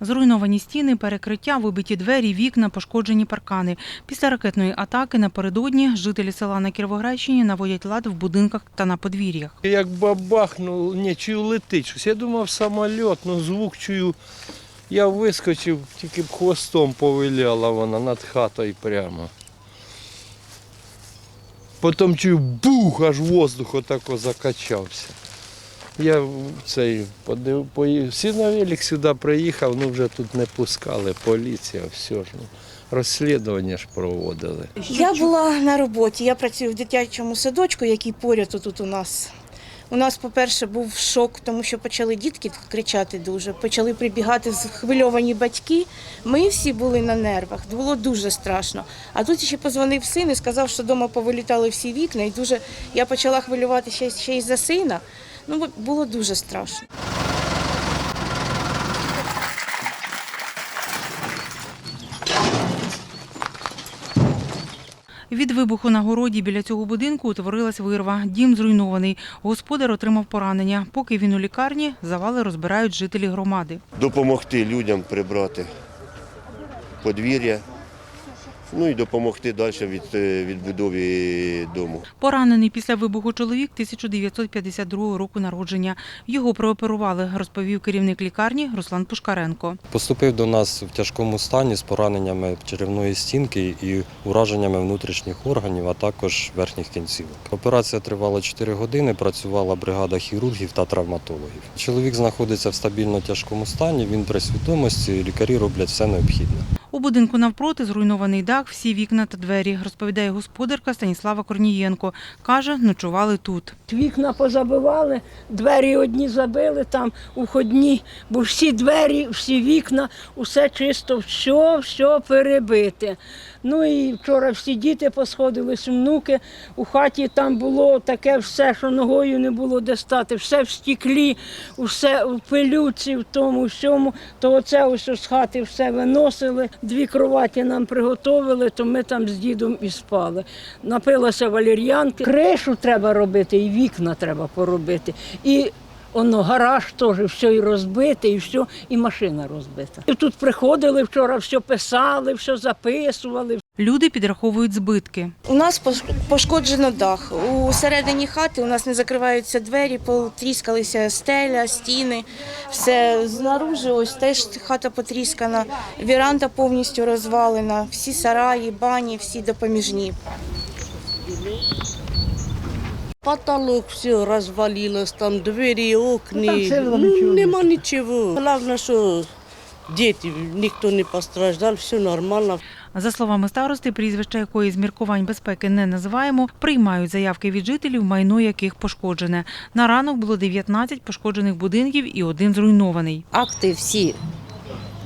Зруйновані стіни, перекриття, вибиті двері, вікна, пошкоджені паркани. Після ракетної атаки напередодні жителі села на Кіровоградщині наводять лад в будинках та на подвір'ях. Як бабахнув, не чую летить щось. Я думав самоліт, ну звук чую. Я вискочив, тільки б хвостом повиляла вона над хатою прямо. Потім чую бух, аж воздух отако закачався. Я цей подив, поїв. Всі на велик сюди приїхав, ну вже тут не пускали, поліція, все ж. Ну, розслідування ж проводили. Я була на роботі. Я працюю в дитячому садочку, який поряд тут у нас. У нас, по-перше, був шок, тому що почали дітки кричати дуже, почали прибігати схвильовані батьки. Ми всі були на нервах, було дуже страшно. А тут ще позвонив син і сказав, що вдома повилітали всі вікна, і дуже я почала хвилювати ще, ще й за сина. Ну, було дуже страшно. Від вибуху на городі біля цього будинку утворилась вирва. Дім зруйнований. Господар отримав поранення. Поки він у лікарні, завали розбирають жителі громади. допомогти людям прибрати подвір'я, ну і допомогти далі від е, відбудові дому. Поранений після вибуху чоловік 1952 року народження. Його прооперували, розповів керівник лікарні Руслан Пушкаренко. Поступив до нас в тяжкому стані з пораненнями черевної стінки і ураженнями внутрішніх органів, а також верхніх кінцівок. Операція тривала 4 години, працювала бригада хірургів та травматологів. Чоловік знаходиться в стабільно тяжкому стані, він при свідомості, лікарі роблять все необхідне. У будинку навпроти зруйнований дах, всі вікна та двері, розповідає господарка Станіслава Корнієнко. Каже, ночували тут. Вікна позабивали, двері одні забили там уходні, бо всі двері, всі вікна, усе чисто, все, все перебите. Ну і вчора всі діти посходились, внуки. У хаті там було таке все, що ногою не було де стати, все в стіклі, все в пилюці, в тому всьому. То оце ось з хати все виносили. Дві кроваті нам приготовили, то ми там з дідом і спали. Напилася валір'янки. Кришу треба робити, і вікна треба поробити. І Оно гараж теж все і розбите, і все, і машина розбита. І тут приходили вчора, все писали, все записували. Люди підраховують збитки. У нас пошкоджено дах. У середині хати у нас не закриваються двері, потріскалися стеля, стіни. Все знаружи, ось теж хата потріскана, віранда повністю розвалена, всі сараї, бані, всі допоміжні. Потолок все развалилось, там двери, окна. ну, нема ничего. Главное, что дети, ніхто не постраждав, все нормально. За словами старости, прізвища якої з міркувань безпеки не називаємо, приймають заявки від жителів, майно яких пошкоджене. На ранок було 19 пошкоджених будинків і один зруйнований. Акти всі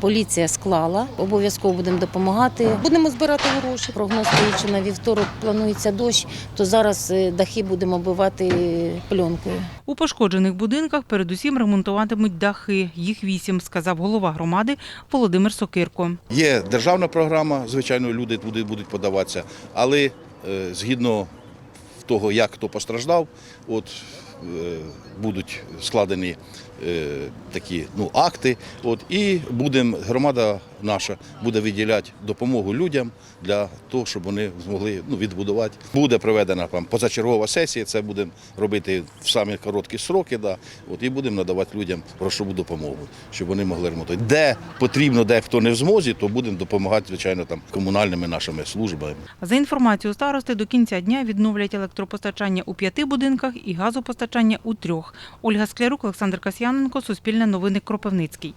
поліція склала. Обов'язково будемо допомагати. Будемо збирати гроші. Прогноз стоїть, на вівторок планується дощ, то зараз е, дахи будемо оббивати пленкою. У пошкоджених будинках передусім ремонтуватимуть дахи. Їх вісім, сказав голова громади Володимир Сокирко. Є державна програма, звичайно, люди туди будуть подаватися, але е, згідно того, як хто постраждав, от будуть складені е, такі ну, акти. От, і будем, громада наша буде виділяти допомогу людям для того, щоб вони змогли ну, відбудувати. Буде проведена там, позачергова сесія, це будемо робити в самі короткі сроки, да, от, і будемо надавати людям грошову допомогу, щоб вони могли ремонтувати. Де потрібно, де хто не в змозі, то будемо допомагати, звичайно, там, комунальними нашими службами. За інформацією старости, до кінця дня відновлять електропостачання у п'яти будинках і газопостачання у трьох. Ольга Склярук, Олександр Касьяненко, Суспільне новини Кропивницький.